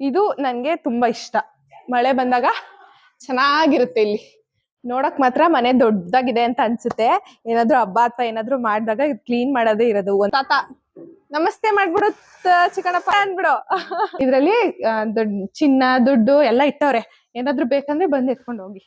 ಇದು ನನಗೆ ತುಂಬಾ ಇಷ್ಟ. ಮಳೆ ಬಂದಾಗ ಚೆನ್ನಾಗಿರುತ್ತೆ ಇಲ್ಲಿ. ನೋಡಕ್ ಮಾತ್ರ ಮನೆ ದೊಡ್ಡದಾಗಿದೆ ಅಂತ ಅನ್ಸುತ್ತೆ. ಏನಾದ್ರೂ ಹಬ್ಬ ಅಥವಾ ಏನಾದ್ರು ಮಾಡಿದಾಗ ಕ್ಲೀನ್ ಮಾಡೋದೇ ಇರೋದು. ಒಂದ್ ತಾತ, ನಮಸ್ತೆ ಮಾಡ್ಬಿಡು ಚಿಕ್ಕಣ್ಣಪ್ಪ ಅಂದ್ಬಿಡು. ಇದ್ರಲ್ಲಿ ದೊಡ್ಡ ಚಿನ್ನ, ದುಡ್ಡು ಎಲ್ಲ ಇಟ್ಟವ್ರೆ. ಏನಾದ್ರೂ ಬೇಕಂದ್ರೆ ಬಂದ್ ಎತ್ಕೊಂಡು ಹೋಗಿ.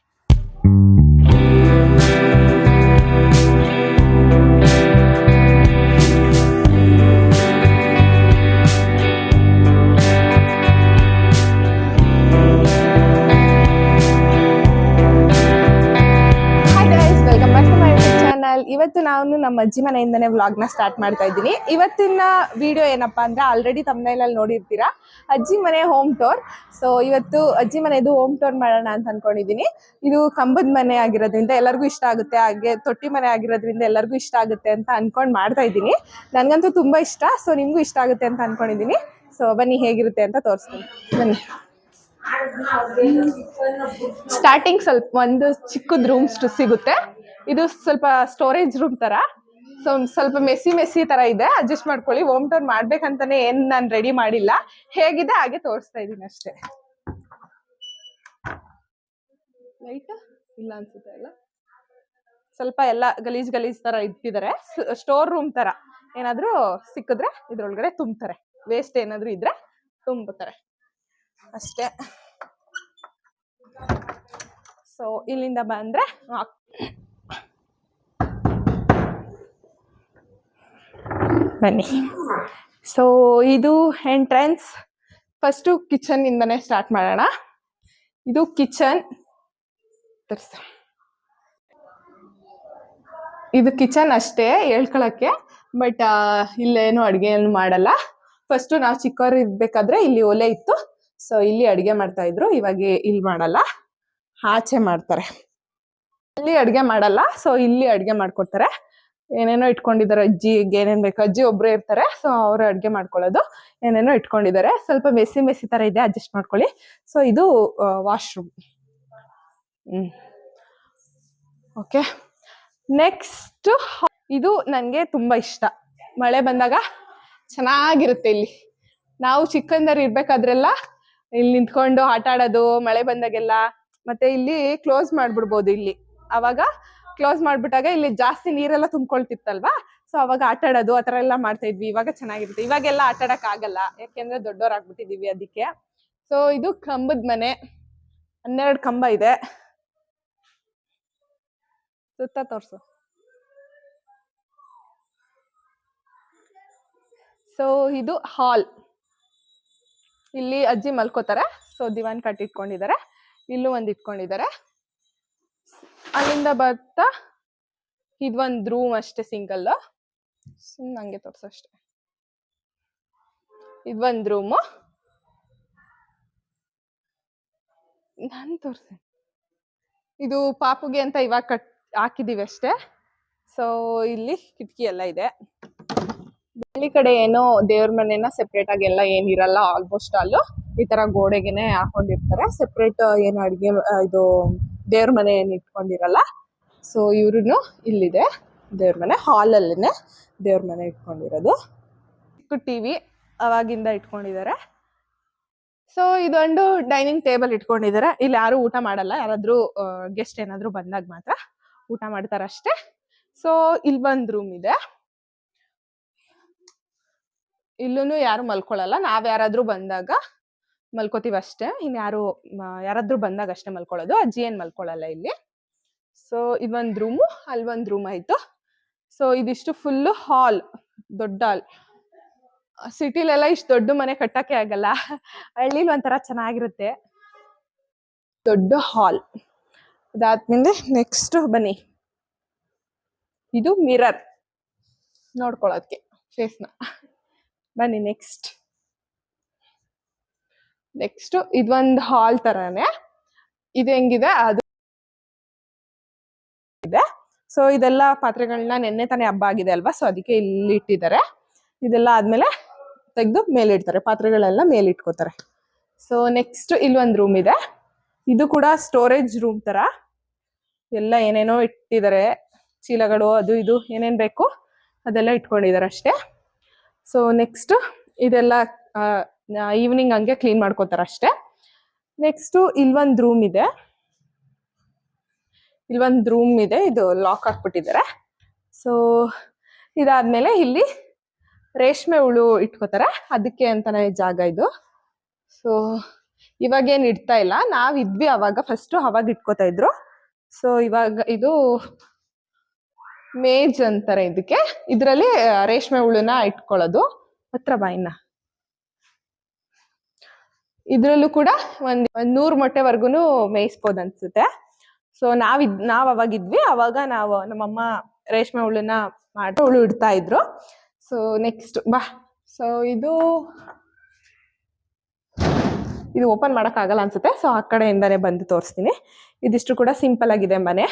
ನಮ್ಮ ಅಜ್ಜಿ ಮನೆಯಿಂದನೇ ನ ಸ್ಟಾರ್ಟ್ ಮಾಡ್ತಾ ಇದ್ದೀನಿ. ಇವತ್ತಿನ ವಿಡಿಯೋ ಏನಪ್ಪಾ ಅಂದ್ರೆ ಆಲ್ರೆಡಿ ತಮ್ಮನೇಲಲ್ಲಿ ನೋಡಿರ್ತೀರಾ? ಅಜ್ಜಿ ಮನೆ ಹೋಮ್ ಟೋರ್ ಸೊ ಇವತ್ತು ಅಜ್ಜಿ ಮನೆದು ಹೋಮ್ ಟೋರ್ ಮಾಡೋಣ ಅಂತ ಅನ್ಕೊಂಡಿದ್ದೀನಿ ಇದು ಕಂಬದ ಮನೆ ಆಗಿರೋದ್ರಿಂದ ಎಲ್ಲರಿಗೂ ಇಷ್ಟ ಆಗುತ್ತೆ. ಹಾಗೆ ತೊಟ್ಟಿ ಮನೆ ಆಗಿರೋದ್ರಿಂದ ಎಲ್ಲರಿಗೂ ಇಷ್ಟ ಆಗುತ್ತೆ ಅಂತ ಅನ್ಕೊಂಡ್ ಮಾಡ್ತಾ ಇದ್ದೀನಿ. ನನಗಂತೂ ತುಂಬಾ ಇಷ್ಟ. ಸೊ ನಿಮ್ಗೂ ಇಷ್ಟ ಆಗುತ್ತೆ ಅಂತ ಅನ್ಕೊಂಡಿದ್ದೀನಿ ಸೊ ಬನ್ನಿ ಹೇಗಿರುತ್ತೆ ಅಂತ ತೋರಿಸ್ತೀನಿ. ಬನ್ನಿ. ಸ್ಟಾರ್ಟಿಂಗ್ ಸ್ವಲ್ಪ ಒಂದು ಚಿಕ್ಕದ ರೂಮ್ಸ್ ಸಿಗುತ್ತೆ. ಇದು ಸ್ವಲ್ಪ ಸ್ಟೋರೇಜ್ ರೂಮ್ ತರ. ಸೊ ಸ್ವಲ್ಪ ಮೆಸ್ಸಿ ಮೆಸ್ಸಿ ತರ ಇದೆ. ಅಡ್ಜಸ್ಟ್ ಮಾಡ್ಕೊಳ್ಳಿ. ಹೋಮ್ ಟೌನ್ ಮಾಡ್ಬೇಕಂತಾನೆ ಏನ್ ನಾನು ರೆಡಿ ಮಾಡಿಲ್ಲ. ಹೇಗಿದೆ? ಹಾಗೆ ತೋರಿಸ್ತಾ ಇದೀನಿ ಅಷ್ಟೇ. ಲೈಟ್ ಇಲ್ಲ ಅನ್ಸುತ್ತೆ ಅಲ್ಲ? ಸ್ವಲ್ಪ ಎಲ್ಲ ಗಲೀಜ್ ಗಲೀಜ್ ತರ ಇಟ್ಟಿದ್ದಾರೆ. ಸ್ಟೋರ್ ರೂಮ್ ತರ. ಏನಾದ್ರೂ ಸಿಕ್ಕಿದ್ರೆ ಇದ್ರೊಳಗಡೆ ತುಂಬ್ತಾರೆ. ವೇಸ್ಟ್ ಏನಾದ್ರೂ ಇದ್ರೆ ತುಂಬುತ್ತಾರೆ ಅಷ್ಟೇ. ಸೊ ಇಲ್ಲಿಂದ ಬಂದ್ರೆ ಬನ್ನಿ. ಸೊ ಇದು ಎಂಟ್ರೆನ್ಸ್ ಫಸ್ಟು ಕಿಚನ್ ಇಂದನೇ ಸ್ಟಾರ್ಟ್ ಮಾಡೋಣ. ಇದು ಕಿಚನ್ ಇದು ಕಿಚನ್ ಅಷ್ಟೇ ಹೇಳ್ಕೊಳಕ್ಕೆ ಬಟ್ ಇಲ್ಲೇನು ಅಡುಗೆ ಏನು ಮಾಡಲ್ಲ. ಫಸ್ಟು ನಾವು ಚಿಕ್ಕವ್ರು ಇರ್ಬೇಕಾದ್ರೆ ಇಲ್ಲಿ ಒಲೆ ಇತ್ತು. ಸೊ ಇಲ್ಲಿ ಅಡುಗೆ ಮಾಡ್ತಾ ಇದ್ರು. ಇವಾಗ ಇಲ್ಲಿ ಮಾಡಲ್ಲ. ಆಚೆ ಮಾಡ್ತಾರೆ. ಅಲ್ಲಿ ಅಡುಗೆ ಮಾಡಲ್ಲ. ಸೊ ಇಲ್ಲಿ ಅಡುಗೆ ಮಾಡ್ಕೊಡ್ತಾರೆ. ಏನೇನೋ ಇಟ್ಕೊಂಡಿದ್ದಾರೆ ಅಜ್ಜಿಗೆ ಏನೇನು ಬೇಕು, ಅಜ್ಜಿ ಒಬ್ರೇ ಇರ್ತಾರೆ ಸೊ ಅವರು ಅಡುಗೆ ಮಾಡ್ಕೊಳ್ಳೋದು. ಏನೇನೋ ಇಟ್ಕೊಂಡಿದ್ದಾರೆ, ಸ್ವಲ್ಪ ಮೆಸ್ಸಿ ಮೆಸಿ ತರ ಇದೆ ಅಡ್ಜಸ್ಟ್ ಮಾಡ್ಕೊಳ್ಳಿ. ಸೊ ಇದು ವಾಶ್ರೂಮ್ ಓಕೆ ನೆಕ್ಸ್ಟ್ ಇದು ನನಗೆ ತುಂಬಾ ಇಷ್ಟ. ಮಳೆ ಬಂದಾಗ ಚೆನ್ನಾಗಿರುತ್ತೆ ಇಲ್ಲಿ. ನಾವು ಚಿಕ್ಕಂದರ್ ಇರ್ಬೇಕಾದ್ರೆಲ್ಲ ಇಲ್ಲಿ ನಿಂತ್ಕೊಂಡು ಆಟ ಆಡೋದು, ಮಳೆ ಬಂದಾಗೆಲ್ಲ, ಮತ್ತೆ ಇಲ್ಲಿ ಕ್ಲೋಸ್ ಮಾಡ್ಬಿಡ್ಬೋದು ಇಲ್ಲಿ. ಅವಾಗ ಕ್ಲೋಸ್ ಮಾಡ್ಬಿಟ್ಟಾಗ ಇಲ್ಲಿ ಜಾಸ್ತಿ ನೀರೆಲ್ಲ ತುಂಬ್ಕೊಳ್ತಿತ್ತಲ್ವಾ? ಸೊ ಅವಾಗ ಆಟ ಆಡೋದು, ಆ ಥರ ಎಲ್ಲ ಮಾಡ್ತಾ ಇದ್ವಿ. ಇವಾಗ ಚೆನ್ನಾಗಿರುತ್ತೆ. ಇವಾಗೆಲ್ಲ ಆಟ ಆಡಕ್ ಆಗಲ್ಲ. ಯಾಕೆಂದ್ರೆ ದೊಡ್ಡವ್ರಾಗ್ಬಿಟ್ಟಿದೀವಿ ಅದಕ್ಕೆ. ಸೊ ಇದು ಕಂಬದ ಮನೆ. ಹನ್ನೆರಡು ಕಂಬ ಇದೆ. ಸುತ್ತ ತೋರ್ಸು. ಸೊ ಇದು ಹಾಲ್ ಇಲ್ಲಿ ಅಜ್ಜಿ ಮಲ್ಕೋತಾರೆ. ಸೊ ದಿವಾನ್ ಕಟ್ ಇಟ್ಕೊಂಡಿದ್ದಾರೆ ಇಲ್ಲೂ ಒಂದು ಇಟ್ಕೊಂಡಿದ್ದಾರೆ. ಅಲ್ಲಿಂದ ಬರ್ತಾ ಇದೊಂದ್ ರೂಮ್ ಅಷ್ಟೇ ಸಿಂಗಲ್ ಸುಮ್ಮನೆ ಹಂಗೆ ಅಷ್ಟೇ. ಇದೊಂದ್ ರೂಮು ನಾನು ತೋರ್ಸಿ. ಇದು ಪಾಪುಗೆ ಅಂತ ಇವಾಗ ಕಟ್ ಹಾಕಿದೀವಿ ಅಷ್ಟೇ. ಸೊ ಇಲ್ಲಿ ಕಿಟಕಿ ಎಲ್ಲ ಇದೆ. ಬೆಳ್ಳಿ ಕಡೆ ಏನೋ ದೇವ್ರ ಮನೆನ ಸೆಪ್ರೇಟ್ ಆಗಿ ಎಲ್ಲ ಏನಿರಲ್ಲ ಆಲ್ಮೋಸ್ಟ್ ಅಲ್ಲೂ ಈ ತರ ಗೋಡೆಗೆನೆ ಹಾಕೊಂಡಿರ್ತಾರೆ. ಸೆಪ್ರೇಟ್ ಏನು ಅಡಿಗೆ, ಇದು ದೇವ್ರ ಮನೆ ಏನು ಇಟ್ಕೊಂಡಿರಲ್ಲ? ಸೊ ಇವ್ರೂ ಇಲ್ಲಿದೆ. ದೇವ್ರ ಮನೆ. ಹಾಲಲ್ಲೇ ದೇವ್ರ ಮನೆ ಇಟ್ಕೊಂಡಿರೋದು. ಚಿಕ್ಕ ಟಿವಿ ಅವಾಗಿಂದ ಇಟ್ಕೊಂಡಿದ್ದಾರೆ. ಸೊ ಇದೊಂದು ಡೈನಿಂಗ್ ಟೇಬಲ್ ಇಟ್ಕೊಂಡಿದ್ದಾರೆ. ಇಲ್ಲಿ ಯಾರು ಊಟ ಮಾಡಲ್ಲ. ಯಾರಾದರೂ ಗೆಸ್ಟ್ ಏನಾದರೂ ಬಂದಾಗ ಮಾತ್ರ ಊಟ ಮಾಡ್ತಾರೆ ಅಷ್ಟೇ ಸೊ ಇಲ್ಲಿ ಬಂದ್ ರೂಮ್ ಇದೆ. ಇಲ್ಲೂ ಯಾರು ಮಲ್ಕೊಳ್ಳಲ್ಲ ನಾವ್ ಯಾರಾದ್ರೂ ಬಂದಾಗ ಮಲ್ಕೋತೀವಿ ಅಷ್ಟೇ. ಇನ್ ಯಾರು ಯಾರಾದ್ರೂ ಬಂದಾಗ ಅಷ್ಟೇ ಮಲ್ಕೊಳ್ಳೋದು. ಅಜ್ಜಿ ಏನ್ ಮಲ್ಕೊಳ್ಳಲ್ಲ ಇಲ್ಲಿ. ಸೊ ಇದೊಂದ್ ರೂಮು ಅಲ್ಲಿ ಒಂದ್ ರೂಮ್ ಆಯ್ತು. ಸೊ ಇದಿಷ್ಟು ಫುಲ್ಲು ಹಾಲ್ ದೊಡ್ಡ ಹಾಲ್ ಸಿಟಿಲೆಲ್ಲ ಇಷ್ಟು ದೊಡ್ಡ ಮನೆ ಕಟ್ಟಕ್ಕೆ ಆಗಲ್ಲ. ಹಳ್ಳಿಲಿ ಒಂಥರ ಚೆನ್ನಾಗಿರುತ್ತೆ. ದೊಡ್ಡ ಹಾಲ್ ಅದಾದ್ಮೇಲೆ ನೆಕ್ಸ್ಟ್ ಬನ್ನಿ. ಇದು ಮಿರರ್ ನೋಡ್ಕೊಳ್ಳೋದಕ್ಕೆ ಫೇಸ್ನ ಬನ್ನಿ ನೆಕ್ಸ್ಟ್ ನೆಕ್ಸ್ಟ್ ಇದೊಂದು ಹಾಲ್ ತರಾನೇ. ಇದು ಹೆಂಗಿದೆ? ಅದು ಇದೆ. ಸೊ ಇದೆಲ್ಲ ಪಾತ್ರೆಗಳನ್ನ ನೆನ್ನೆ ತಾನೇ ಹಬ್ಬ ಆಗಿದೆ ಅಲ್ವಾ? ಸೊ ಅದಕ್ಕೆ ಇಲ್ಲಿ ಇಟ್ಟಿದ್ದಾರೆ. ಇದೆಲ್ಲ ಆದ್ಮೇಲೆ ತೆಗೆದು ಮೇಲೆ ಇಡ್ತಾರೆ ಪಾತ್ರೆಗಳೆಲ್ಲ ಮೇಲೆ ಇಟ್ಕೋತಾರೆ ಸೊ ನೆಕ್ಸ್ಟ್ ಇಲ್ಲಿ ಒಂದು ರೂಮ್ ಇದೆ. ಇದು ಕೂಡ ಸ್ಟೋರೇಜ್ ರೂಮ್ ತರ. ಎಲ್ಲ ಏನೇನೋ ಇಟ್ಟಿದ್ದಾರೆ. ಚೀಲಗಳು, ಅದು ಇದು, ಏನೇನು ಬೇಕು ಅದೆಲ್ಲ ಇಟ್ಕೊಂಡಿದ್ದಾರೆ ಅಷ್ಟೇ. ಸೊ ನೆಕ್ಸ್ಟ್ ಇದೆಲ್ಲ ಈವ್ನಿಂಗ್ ಹಂಗೆ ಕ್ಲೀನ್ ಮಾಡ್ಕೋತಾರೆ ಅಷ್ಟೇ. ನೆಕ್ಸ್ಟು ಇಲ್ಲೊಂದು ರೂಮ್ ಇದೆ. ಇಲ್ಲೊಂದು ರೂಮ್ ಇದೆ. ಇದು ಲಾಕ್ ಹಾಕ್ಬಿಟ್ಟಿದ್ದಾರೆ ಸೊ ಇದಾದ್ಮೇಲೆ ಇಲ್ಲಿ ರೇಷ್ಮೆ ಹುಳು ಇಟ್ಕೋತಾರೆ. ಅದಕ್ಕೆ ಅಂತಾನೆ ಜಾಗ ಇದು. ಸೊ ಇವಾಗೇನು ಇಡ್ತಾ ಇಲ್ಲ. ನಾವು ಇದ್ವಿ ಅವಾಗ. ಫಸ್ಟ್ ಅವಾಗ ಇಟ್ಕೋತಾ ಇದ್ರು. ಸೊ ಇವಾಗ ಇದು ಮೇಜ್ ಅಂತಾರೆ ಇದಕ್ಕೆ. ಇದರಲ್ಲಿ ರೇಷ್ಮೆ ಹುಳುನ ಇಟ್ಕೊಳ್ಳೋದು. ಹತ್ರ ಬಾಯಿನ ಇದ್ರಲ್ಲೂ ಕೂಡ ಒಂದ್ ಒಂದ್ ನೂರ್ ಮೊಟ್ಟೆವರೆಗೂ ಮೇಯಿಸ್ಬೋದು ಅನ್ಸುತ್ತೆ. ಸೊ ನಾವ್ ಇದ್ ನಾವ್ ಅವಾಗ ಇದ್ವಿ ಅವಾಗ ನಾವು ನಮ್ಮಮ್ಮ ರೇಷ್ಮೆ ಹುಳುನ ಮಾಡಿ ಹುಳು ಇಡ್ತಾ ಇದ್ರು. ಸೊ ನೆಕ್ಸ್ಟ್ ಬಾ. ಸೊ ಇದು ಇದು ಓಪನ್ ಮಾಡಕ್ ಆಗಲ್ಲ ಅನ್ಸುತ್ತೆ. ಸೊ ಆ ಕಡೆಯಿಂದಾನೆ ಬಂದು ತೋರಿಸ್ತೀನಿ. ಇದಿಷ್ಟು ಕೂಡ ಸಿಂಪಲ್ ಆಗಿದೆ ಮನೆ.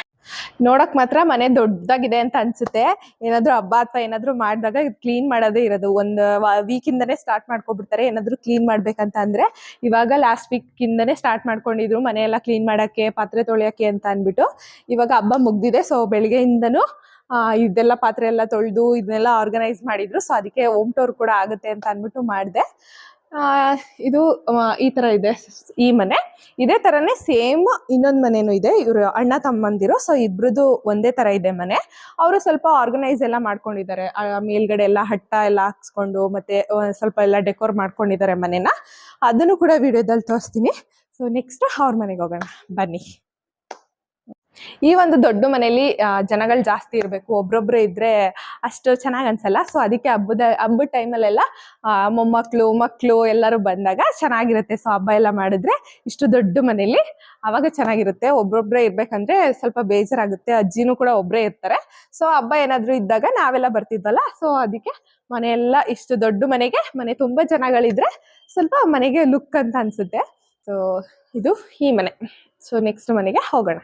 ನೋಡಕ್ ಮಾತ್ರ ಮನೆ ದೊಡ್ಡದಾಗಿದೆ ಅಂತ ಅನ್ಸುತ್ತೆ. ಏನಾದ್ರು ಹಬ್ಬ ಅಥವಾ ಏನಾದ್ರು ಮಾಡಿದಾಗ ಕ್ಲೀನ್ ಮಾಡೋದೇ ಇರೋದು. ಒಂದು ವೀಕ್ ಇಂದಾನೆ ಸ್ಟಾರ್ಟ್ ಮಾಡ್ಕೊಬಿಡ್ತಾರೆ. ಏನಾದ್ರು ಕ್ಲೀನ್ ಮಾಡ್ಬೇಕಂತ ಅಂದ್ರೆ ಇವಾಗ ಲಾಸ್ಟ್ ವೀಕ್ ಇಂದಾನೆ ಸ್ಟಾರ್ಟ್ ಮಾಡ್ಕೊಂಡಿದ್ರು. ಮನೆ ಎಲ್ಲ ಕ್ಲೀನ್ ಮಾಡಕ್ಕೆ, ಪಾತ್ರೆ ತೊಳೆಯಕ್ಕೆ ಅಂತ ಅನ್ಬಿಟ್ಟು ಇವಾಗ ಹಬ್ಬ ಮುಗ್ದಿದೆ. ಸೊ ಬೆಳಿಗ್ಗೆಯಿಂದನೂ ಇದೆಲ್ಲ ಪಾತ್ರೆ ಎಲ್ಲ ತೊಳೆದು, ಇದನ್ನೆಲ್ಲ ಆರ್ಗನೈಸ್ ಮಾಡಿದ್ರು. ಸೊ ಅದಕ್ಕೆ ಹೋಮ್ ಟೋರ್ ಕೂಡ ಆಗುತ್ತೆ ಅಂತ ಅನ್ಬಿಟ್ಟು ಮಾಡಿದೆ. ಇದು ಈ ತರ ಇದೆ. ಈ ಮನೆ. ಇದೇ ತರನೇ ಸೇಮ್ ಇನ್ನೊಂದು ಮನೆನೂ ಇದೆ. ಇವರು ಅಣ್ಣ ತಮ್ಮಂದಿರು ಸೊ ಇಬ್ರದ್ದು ಒಂದೇ ತರ ಇದೆ ಮನೆ. ಅವರು ಸ್ವಲ್ಪ ಆರ್ಗನೈಸ್ ಎಲ್ಲ ಮಾಡ್ಕೊಂಡಿದ್ದಾರೆ. ಮೇಲ್ಗಡೆ ಎಲ್ಲ ಹಟ್ಟ ಎಲ್ಲ ಹಾಕ್ಸ್ಕೊಂಡು, ಮತ್ತೆ ಸ್ವಲ್ಪ ಎಲ್ಲ ಡೆಕೋರ್ ಮಾಡ್ಕೊಂಡಿದ್ದಾರೆ ಮನೆನ. ಅದನ್ನು ಕೂಡ ವಿಡಿಯೋದಲ್ಲಿ ತೋರಿಸ್ತೀನಿ. ಸೊ ನೆಕ್ಸ್ಟ್ ಅವ್ರ ಮನೆಗೆ ಹೋಗೋಣ. ಬನ್ನಿ. ಈ ಒಂದು ದೊಡ್ಡ ಮನೆಯಲ್ಲಿ ಜನಗಳು ಜಾಸ್ತಿ ಇರಬೇಕು. ಒಬ್ರೊಬ್ರು ಇದ್ರೆ ಅಷ್ಟು ಚೆನ್ನಾಗಿ ಅನ್ಸಲ್ಲ. ಸೊ ಅದಕ್ಕೆ ಹಬ್ಬದ ಹಬ್ಬದ ಟೈಮಲ್ಲೆಲ್ಲ ಮೊಮ್ಮಕ್ಳು ಮಕ್ಕಳು ಎಲ್ಲರೂ ಬಂದಾಗ ಚೆನ್ನಾಗಿರುತ್ತೆ. ಸೊ ಹಬ್ಬ ಎಲ್ಲ ಮಾಡಿದ್ರೆ ಇಷ್ಟು ದೊಡ್ಡ ಮನೇಲಿ ಅವಾಗ ಚೆನ್ನಾಗಿರುತ್ತೆ. ಒಬ್ರೊಬ್ರೆ ಇರ್ಬೇಕಂದ್ರೆ ಸ್ವಲ್ಪ ಬೇಜಾರಾಗುತ್ತೆ. ಅಜ್ಜಿನೂ ಕೂಡ ಒಬ್ರೇ ಇರ್ತಾರೆ. ಸೊ ಹಬ್ಬ ಏನಾದರೂ ಇದ್ದಾಗ ನಾವೆಲ್ಲ ಬರ್ತಿದ್ವಲ್ಲ? ಸೊ ಅದಕ್ಕೆ ಮನೆಯೆಲ್ಲ ಇಷ್ಟು ದೊಡ್ಡ ಮನೆಗೆ, ಮನೆ ತುಂಬಾ ಜನಗಳಿದ್ರೆ ಸ್ವಲ್ಪ ಮನೆಗೆ ಲುಕ್ ಅಂತ ಅನ್ಸುತ್ತೆ. ಸೊ ಇದು ಈ ಮನೆ. ಸೊ ನೆಕ್ಸ್ಟ್ ಮನೆಗೆ ಹೋಗೋಣ.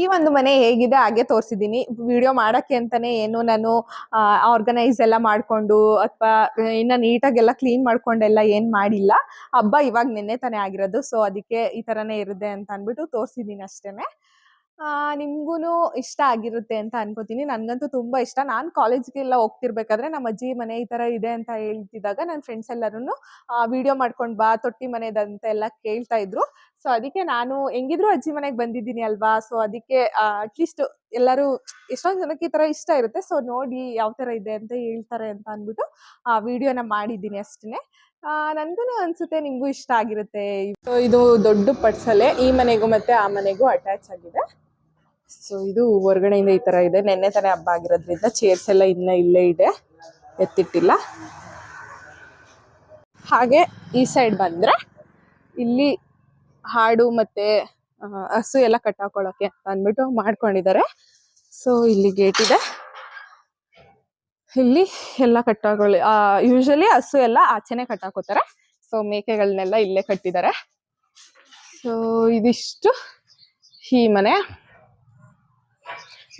ಈ ಒಂದು ಮನೆ ಹೇಗಿದೆ ಹಾಗೆ ತೋರಿಸಿದೀನಿ ವಿಡಿಯೋ ಮಾಡಕ್ಕೆ ಅಂತಾನೆ ಏನು ನಾನು ಆರ್ಗನೈಸ್ ಎಲ್ಲ ಮಾಡ್ಕೊಂಡು ಅಥವಾ ಇನ್ನ ನೀಟಾಗೆಲ್ಲ ಕ್ಲೀನ್ ಮಾಡ್ಕೊಂಡೆಲ್ಲ ಏನು ಮಾಡಿಲ್ಲ. ಹಬ್ಬ ಇವಾಗ ನಿನ್ನೆ ತಾನೇ ಆಗಿರೋದು ಸೊ ಅದಕ್ಕೆ ಈ ತರನೇ ಇರುತ್ತೆ ಅಂತ ಅಂದ್ಬಿಟ್ಟು ತೋರಿಸಿದ್ದೀನಿ ಅಷ್ಟೇನೆ. ಆ ನಿಮ್ಗೂನು ಇಷ್ಟ ಆಗಿರುತ್ತೆ ಅಂತ ಅನ್ಕೋತೀನಿ. ನನ್ಗಂತೂ ತುಂಬಾ ಇಷ್ಟ. ನಾನ್ ಕಾಲೇಜಿಗೆಲ್ಲ ಹೋಗ್ತಿರ್ಬೇಕಾದ್ರೆ ನಮ್ಮ ಅಜ್ಜಿ ಮನೆ ಈ ತರ ಇದೆ ಅಂತ ಹೇಳ್ತಿದ್ದಾಗ ನನ್ನ ಫ್ರೆಂಡ್ಸ್ ಎಲ್ಲರೂ ವಿಡಿಯೋ ಮಾಡ್ಕೊಂಡ್ ಬಾ ತೊಟ್ಟಿ ಮನೆದಂತ ಎಲ್ಲ ಕೇಳ್ತಾ ಇದ್ರು. ಸೊ ಅದಕ್ಕೆ ನಾನು ಹೆಂಗಿದ್ರು ಅಜ್ಜಿ ಮನೆಗೆ ಬಂದಿದ್ದೀನಿ ಅಲ್ವಾ? ಸೊ ಅದಕ್ಕೆ ಅಟ್ಲೀಸ್ಟ್ ಎಲ್ಲರೂ ಎಷ್ಟೊಂದ್ ಜನಕ್ಕೆ ಈ ತರ ಇಷ್ಟ ಇರುತ್ತೆ. ಸೊ ನೋಡಿ ಯಾವ ತರ ಇದೆ ಅಂತ ಹೇಳ್ತಾರೆ ಅಂತ ಅನ್ಬಿಟ್ಟು ಆ ವಿಡಿಯೋನ ಮಾಡಿದ್ದೀನಿ ಅಷ್ಟೇ ನನ್ಗೂ ಅನ್ಸುತ್ತೆ ನಿಮ್ಗೂ ಇಷ್ಟ ಆಗಿರುತ್ತೆ. ಸೊ, ಇದು ದೊಡ್ಡ ಪಡ್ಸಲೆ ಈ ಮನೆಗೂ ಮತ್ತೆ ಆ ಮನೆಗೂ ಅಟ್ಯಾಚ್ ಆಗಿದೆ. ಸೊ ಇದು ಹೊರಗಡೆಯಿಂದ ಈ ತರ ಇದೆ. ನೆನ್ನೆ ತಾನೇ ಹಬ್ಬ ಆಗಿರೋದ್ರಿಂದ ಚೇರ್ಸ್ ಎಲ್ಲ ಇನ್ನ ಇಲ್ಲೇ ಇದೆ. ಎತ್ತಿಟ್ಟಿಲ್ಲ. ಹಾಗೆ ಈ ಸೈಡ್ ಬಂದ್ರೆ ಇಲ್ಲಿ ಹಾಡು ಮತ್ತೆ ಹಸು ಎಲ್ಲ ಕಟ್ಟಾಕೊಳ್ಳೋಕೆ ಅಂತ ಅಂದ್ಬಿಟ್ಟು ಮಾಡ್ಕೊಂಡಿದ್ದಾರೆ. ಸೊ ಇಲ್ಲಿ ಗೇಟ್ ಇದೆ. ಇಲ್ಲಿ ಎಲ್ಲ ಕಟ್ಟಾಕೊಳ್ಳಿ ಯೂಶಲಿ ಹಸು ಎಲ್ಲ ಆಚೆನೆ ಕಟ್ಟಾಕೋತಾರೆ ಸೊ ಮೇಕೆಗಳನ್ನೆಲ್ಲ ಇಲ್ಲೇ ಕಟ್ಟಿದ್ದಾರೆ. ಸೊ ಇದಿಷ್ಟು ಈ ಮನೆ.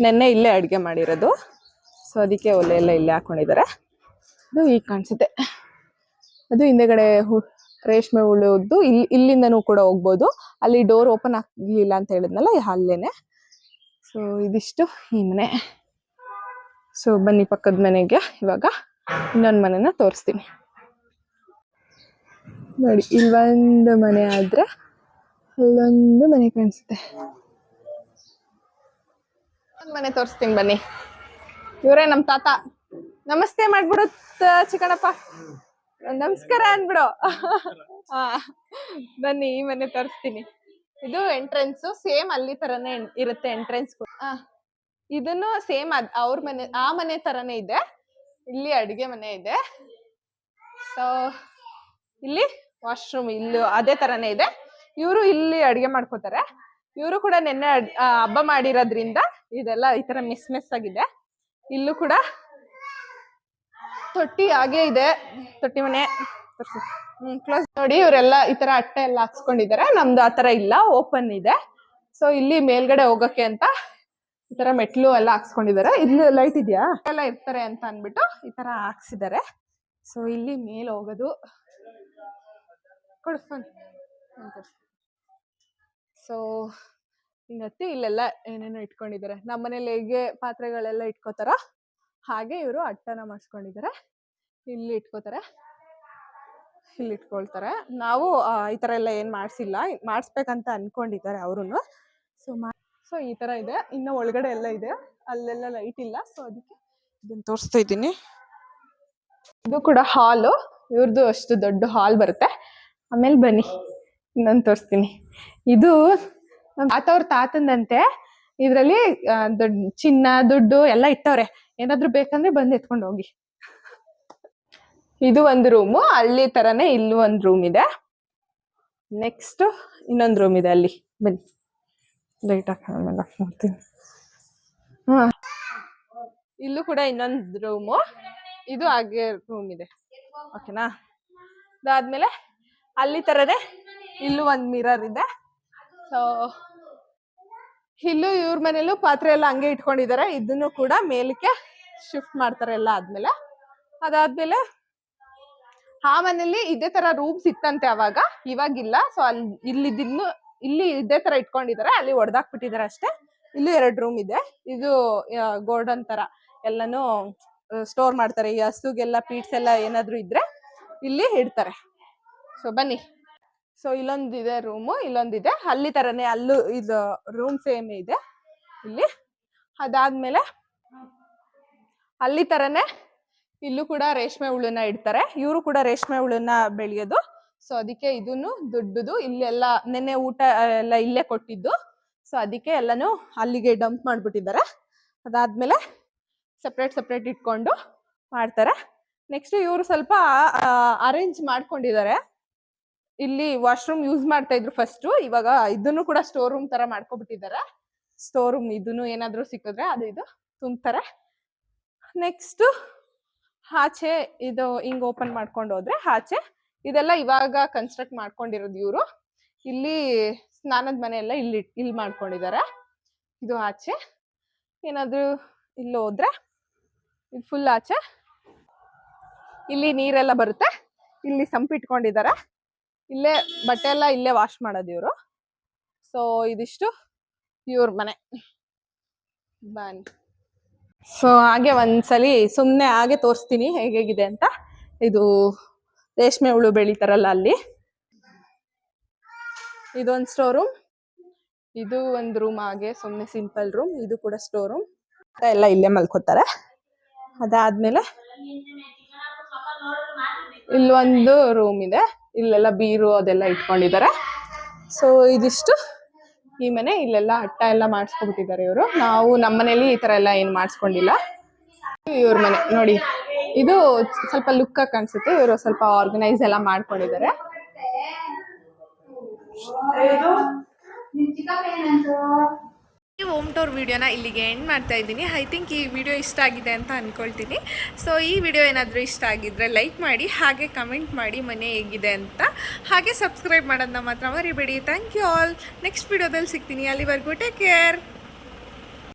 ನೆನ್ನೆ ಇಲ್ಲೇ ಅಡುಗೆ ಮಾಡಿರೋದು. ಸೊ ಅದಕ್ಕೆ ಒಲೆ ಎಲ್ಲ ಇಲ್ಲೇ ಹಾಕೊಂಡಿದ್ದಾರೆ. ಅದು ಈಗ ಕಾಣಿಸುತ್ತೆ. ಅದು ಹಿಂದೆಗಡೆ ಹು- ರೇಷ್ಮೆ ಉಳಿದು ಇಲ್ಲಿ ಇಲ್ಲಿಂದನೂ ಕೂಡ ಹೋಗ್ಬೋದು. ಅಲ್ಲಿ ಡೋರ್ ಓಪನ್ ಆಗಲಿಲ್ಲ ಅಂತ ಹೇಳಿದ್ನಲ್ಲ ಅಲ್ಲೇ ಸೊ ಇದಿಷ್ಟು ಈ ಮನೆ. ಸೊ ಬನ್ನಿ ಪಕ್ಕದ ಮನೆಗೆ ಇವಾಗ. ಇನ್ನೊಂದು ಮನೆನ ತೋರಿಸ್ತೀನಿ. ನೋಡಿ ಇಲ್ಲೊಂದು ಮನೆ ಆದರೆ ಅಲ್ಲೊಂದು ಮನೆ ಕಾಣಿಸುತ್ತೆ. ಮನೆ ತೋರಿಸ್ತೀನಿ ಬನ್ನಿ. ಇವರೇ ನಮ್ ತಾತ. ನಮಸ್ತೆ ಮಾಡ್ಬಿಡು ಚಿಕ್ಕಣಪ್ಪ ನಮಸ್ಕಾರ ಅನ್ಬಿಡು ಹಾ, ಬನ್ನಿ, ಈ ಮನೆ ತೋರಿಸ್ತೀನಿ. ಇದು ಎಂಟ್ರೆನ್ಸ್ ಸೇಮ್ ಅಲ್ಲಿ ತರನೇ ಇರುತ್ತೆ ಎಂಟ್ರೆನ್ಸ್ ಇದನ್ನು ಸೇಮ್ ಅದ್, ಅವ್ರ ಮನೆ, ಆ ಮನೆ ತರನೇ ಇದೆ. ಇಲ್ಲಿ ಅಡಿಗೆ ಮನೆ ಇದೆ. ಸೊ ಇಲ್ಲಿ ವಾಶ್ರೂಮ್ ಇಲ್ಲೂ ಅದೇ ತರನೇ ಇದೆ. ಇವರು ಇಲ್ಲಿ ಅಡಿಗೆ ಮಾಡ್ಕೋತಾರೆ. ಇವರು ಕೂಡ ನಿನ್ನೆ ಹಬ್ಬ ಮಾಡಿರೋದ್ರಿಂದ ಇದೆಲ್ಲ ಈ ತರ ಮಿಸ್ ಮಿಸ್ ಆಗಿದೆ. ಇಲ್ಲೂ ಕೂಡ ತೊಟ್ಟಿ ಹಾಗೆ ಇದೆ. ತೊಟ್ಟಿ ಮನೆ. ಹ್ಮ್ ಕ್ಲೋಸ್ ನೋಡಿ ಇವರೆಲ್ಲ ಈ ತರ ಅಟ್ಟೆ ಎಲ್ಲ ಹಾಕ್ಸ್ಕೊಂಡಿದ್ದಾರೆ. ನಮ್ದು ಆ ತರ ಇಲ್ಲ ಓಪನ್ ಇದೆ. ಸೊ ಇಲ್ಲಿ ಮೇಲ್ಗಡೆ ಹೋಗಕ್ಕೆ ಅಂತ ಈ ತರ ಮೆಟ್ಲು ಎಲ್ಲ ಹಾಕ್ಸ್ಕೊಂಡಿದ್ದಾರೆ. ಇಲ್ಲಿ ಲೈಟ್ ಇದೆಯಾ? ಎಲ್ಲ ಇರ್ತಾರೆ ಅಂತ ಅನ್ಬಿಟ್ಟು ಈ ತರ ಹಾಕ್ಸಿದ್ದಾರೆ. ಸೊ ಇಲ್ಲಿ ಮೇಲೆ ಹೋಗೋದು. ಕೊಡ್ಸ್ಕೊಂಡು. ಸೊ ಹಿಂಗತ್ತಿ ಇಲ್ಲೆಲ್ಲ ಏನೇನೋ ಇಟ್ಕೊಂಡಿದ್ದಾರೆ. ನಮ್ಮ ಮನೇಲಿ ಹೇಗೆ ಪಾತ್ರೆಗಳೆಲ್ಲ ಇಟ್ಕೋತಾರ ಹಾಗೆ ಇವರು ಅಟ್ಟನ ಮಾಡಿಸ್ಕೊಂಡಿದ್ದಾರೆ. ಇಲ್ಲಿ ಇಟ್ಕೋತಾರೆ. ಇಲ್ಲಿ ಇಟ್ಕೊಳ್ತಾರೆ. ನಾವು ಈ ತರ ಎಲ್ಲ ಏನು ಮಾಡ್ಸಿಲ್ಲ. ಮಾಡಿಸ್ಬೇಕಂತ ಅನ್ಕೊಂಡಿದ್ದಾರೆ ಅವರು ಸೊ ಸೊ, ಈ ತರ ಇದೆ. ಇನ್ನು ಒಳಗಡೆ ಎಲ್ಲ ಇದೆ. ಅಲ್ಲೆಲ್ಲ ಲೈಟ್ ಇಲ್ಲ. ಸೊ, ಅದಕ್ಕೆ ಇದನ್ನು ತೋರಿಸ್ತಾ ಇದ್ದೀನಿ. ಇದು ಕೂಡ ಹಾಲು. ಇವ್ರದ್ದು ಅಷ್ಟು ದೊಡ್ಡ ಹಾಲ್ ಬರುತ್ತೆ. ಆಮೇಲೆ ಬನ್ನಿ. ಇನ್ನೊಂದು ತೋರಿಸ್ತೀನಿ. ಇದು ತಾತವ್ರ ತಾತಂದಂತೆ ಇದರಲ್ಲಿ ದೊಡ್ಡ ಚಿನ್ನ, ದುಡ್ಡು ಎಲ್ಲ ಇಟ್ಟವ್ರೆ ಏನಾದ್ರು ಬೇಕಂದ್ರೆ ಬಂದು ಎತ್ಕೊಂಡು ಹೋಗಿ. ಇದು ಒಂದು ರೂಮು, ಅಲ್ಲಿ ತರನೇ ಇಲ್ಲೂ ಒಂದು ರೂಮ್ ಇದೆ. ನೆಕ್ಸ್ಟ್ ಇನ್ನೊಂದು ರೂಮ್ ಇದೆ ಅಲ್ಲಿ. ಬನ್ನಿ. ಲೈಟ್ ಆಫ್ ಮಾಡ್ತೀನಿ. ಹಾ. ಇಲ್ಲೂ ಕೂಡ ಇನ್ನೊಂದು ರೂಮು. ಇದು ಹಾಗೆ ರೂಮ್ ಇದೆ. ಓಕೆನಾ ಅದಾದ್ಮೇಲೆ ಅಲ್ಲಿ ತರನೇ ಇಲ್ಲೂ ಒಂದು ಮಿರರ್ ಇದೆ. ಸೊ ಇಲ್ಲೂ ಇವ್ರ ಮನೇಲೂ ಪಾತ್ರೆ ಎಲ್ಲ ಹಂಗೆ ಇಟ್ಕೊಂಡಿದ್ದಾರೆ ಇದನ್ನು ಕೂಡ ಮೇಲಕ್ಕೆ ಶಿಫ್ಟ್ ಮಾಡ್ತಾರೆ ಎಲ್ಲ ಆದ್ಮೇಲೆ. ಅದಾದ್ಮೇಲೆ ಆ ಮನೇಲಿ ಇದೇ ತರ ರೂಮ್ಸ್ ಇತ್ತಂತೆ ಅವಾಗ. ಇವಾಗಿಲ್ಲ. ಸೊ ಅಲ್ಲಿ ಇಲ್ಲಿದ್ದನ್ನು ಇಲ್ಲಿ ಇದೇ ತರ ಇಟ್ಕೊಂಡಿದ್ದಾರೆ ಅಲ್ಲಿ ಒಡೆದಾಕ್ಬಿಟ್ಟಿದ್ದಾರೆ ಅಷ್ಟೇ. ಇಲ್ಲೂ ಎರಡು ರೂಮ್ ಇದೆ. ಇದು ಗೋಲ್ಡನ್ ತರ. ಎಲ್ಲಾನು ಸ್ಟೋರ್ ಮಾಡ್ತಾರೆ. ಈ ಹಸುಗೆಲ್ಲ, ಪೀಟ್ಸ್ ಎಲ್ಲ ಏನಾದ್ರು ಇದ್ರೆ ಇಲ್ಲಿ ಇಡ್ತಾರೆ. ಸೊ ಬನ್ನಿ. ಸೊ ಇಲ್ಲೊಂದಿದೆ ರೂಮು ಇಲ್ಲೊಂದಿದೆ. ಅಲ್ಲಿ ತರನೇ ಅಲ್ಲೂ ಇದು ರೂಮ್ ಸೇಮ್ ಇದೆ. ಇಲ್ಲಿ. ಅದಾದ್ಮೇಲೆ ಅಲ್ಲಿ ತರನೇ ಇಲ್ಲೂ ಕೂಡ ರೇಷ್ಮೆ ಹುಳುನ ಇಡ್ತಾರೆ. ಇವರು ಕೂಡ ರೇಷ್ಮೆ ಹುಳುನ ಬೆಳೆಯೋದು. ಸೊ ಅದಕ್ಕೆ ಇದನ್ನು ದೊಡ್ಡದು. ಇಲ್ಲೆಲ್ಲ ನೆನ್ನೆ ಊಟ ಎಲ್ಲ ಇಲ್ಲೇ ಕೊಟ್ಟಿದ್ದು. ಸೊ ಅದಕ್ಕೆ ಎಲ್ಲನೂ ಅಲ್ಲಿಗೆ ಡಂಪ್ ಮಾಡ್ಬಿಟ್ಟಿದ್ದಾರೆ. ಅದಾದ್ಮೇಲೆ ಸಪ್ರೇಟ್ ಸಪ್ರೇಟ್ ಇಟ್ಕೊಂಡು ಮಾಡ್ತಾರೆ. ನೆಕ್ಸ್ಟ್ ಇವರು ಸ್ವಲ್ಪ ಅರೇಂಜ್ ಮಾಡ್ಕೊಂಡಿದ್ದಾರೆ. ಇಲ್ಲಿ ವಾಶ್ರೂಮ್ ಯೂಸ್ ಮಾಡ್ತಾ ಇದ್ರು ಫಸ್ಟ್ ಇವಾಗ ಇದನ್ನು ಕೂಡ ಸ್ಟೋರ್ ರೂಮ್ ತರ ಮಾಡ್ಕೊಬಿಟ್ಟಿದ್ದಾರೆ. ಸ್ಟೋರ್ ರೂಮ್ ಇದನ್ನು ಏನಾದ್ರೂ ಸಿಕ್ಕಿದ್ರೆ ಅದು ಇದು ತುಂಬ್ತಾರೆ. ನೆಕ್ಸ್ಟ್ ಆಚೆ ಇದು ಹಿಂಗ್ ಓಪನ್ ಮಾಡ್ಕೊಂಡು ಹೋದ್ರೆ ಆಚೆ ಇದೆಲ್ಲ ಇವಾಗ ಕನ್ಸ್ಟ್ರಕ್ಟ್ ಮಾಡ್ಕೊಂಡಿರೋದು ಇವರು. ಇಲ್ಲಿ ಸ್ನಾನದ ಮನೆ ಎಲ್ಲ ಇಲ್ಲಿ ಇಲ್ಲಿ ಮಾಡ್ಕೊಂಡಿದ್ದಾರೆ. ಇದು ಆಚೆ ಏನಾದ್ರು ಇಲ್ಲಿ ಹೋದ್ರೆ ಇದು ಫುಲ್ ಆಚೆ ಇಲ್ಲಿ ನೀರೆಲ್ಲ ಬರುತ್ತೆ. ಇಲ್ಲಿ ಸಂಪ್ ಇಟ್ಕೊಂಡಿದ್ದಾರೆ. ಇಲ್ಲೇ ಬಟ್ಟೆ ಎಲ್ಲ ಇಲ್ಲೇ ವಾಶ್ ಮಾಡೋದು ಇವರು. ಸೊ ಇದಿಷ್ಟು ಇವ್ರ ಮನೆ. ಬನ್ನಿ. ಸೊ ಹಾಗೆ ಒಂದ್ಸಲಿ ಸುಮ್ಮನೆ ಹಾಗೆ ತೋರಿಸ್ತೀನಿ ಹೇಗೇಗಿದೆ ಅಂತ. ಇದು ರೇಷ್ಮೆ ಹುಳು ಬೆಳಿತಾರಲ್ಲ ಅಲ್ಲಿ. ಇದೊಂದು ಸ್ಟೋರ್ ರೂಮ್ ಇದು ಒಂದು ರೂಮ್ ಹಾಗೆ ಸುಮ್ಮನೆ ಸಿಂಪಲ್ ರೂಮ್ ಇದು ಕೂಡ ಸ್ಟೋರ್ ರೂಮ್ ಎಲ್ಲ ಇಲ್ಲೇ ಮಲ್ಕೋತಾರೆ. ಅದಾದ್ಮೇಲೆ ಇಲ್ಲೊಂದು ರೂಮ್ ಇದೆ. ಇಲ್ಲೆಲ್ಲ ಬೀರು ಅದೆಲ್ಲ ಇಟ್ಕೊಂಡಿದ್ದಾರೆ. ಸೊ ಇದಿಷ್ಟು. ಈ ಮನೆ ಇಲ್ಲೆಲ್ಲ ಅಟ್ಟ ಎಲ್ಲ ಮಾಡಿಸ್ಕೊಬಿಟ್ಟಿದ್ದಾರೆ ಇವರು. ನಾವು ನಮ್ಮ ಮನೇಲಿ ಈ ತರ ಎಲ್ಲ ಏನು ಮಾಡಿಸ್ಕೊಂಡಿಲ್ಲ. ಇವ್ರ ಮನೆ, ನೋಡಿ. ಇದು ಸ್ವಲ್ಪ ಲುಕ್ ಆಗಿ ಕಾಣಿಸುತ್ತೆ. ಇವರು ಸ್ವಲ್ಪ ಆರ್ಗನೈಸ್ ಎಲ್ಲ ಮಾಡ್ಕೊಂಡಿದ್ದಾರೆ. ಈ ಓಮ್ ಟೂರ್ ವಿಡಿಯೋನ ಇಲ್ಲಿಗೆ ಎಂಡ್ ಮಾಡ್ತಾ ಇದ್ದೀನಿ. ಐ ಥಿಂಕ್ ಈ ವಿಡಿಯೋ ಇಷ್ಟ ಆಗಿದೆ ಅಂತ ಅಂದ್ಕೊಳ್ತೀನಿ ಸೊ ಈ ವಿಡಿಯೋ ಏನಾದರೂ ಇಷ್ಟ ಆಗಿದ್ದರೆ ಲೈಕ್ ಮಾಡಿ, ಹಾಗೆ ಕಮೆಂಟ್ ಮಾಡಿ, ಮನೆ ಹೇಗಿದೆ ಅಂತ. ಹಾಗೆ ಸಬ್ಸ್ಕ್ರೈಬ್ ಮಾಡೋದನ್ನ ಮಾತ್ರ ಮರಿಬೇಡಿ. ಥ್ಯಾಂಕ್ ಯು ಆಲ್ ನೆಕ್ಸ್ಟ್ ವಿಡಿಯೋದಲ್ಲಿ ಸಿಗ್ತೀನಿ. ಅಲ್ಲಿವರೆಗೂ ಟೇಕ್ ಕೇರ್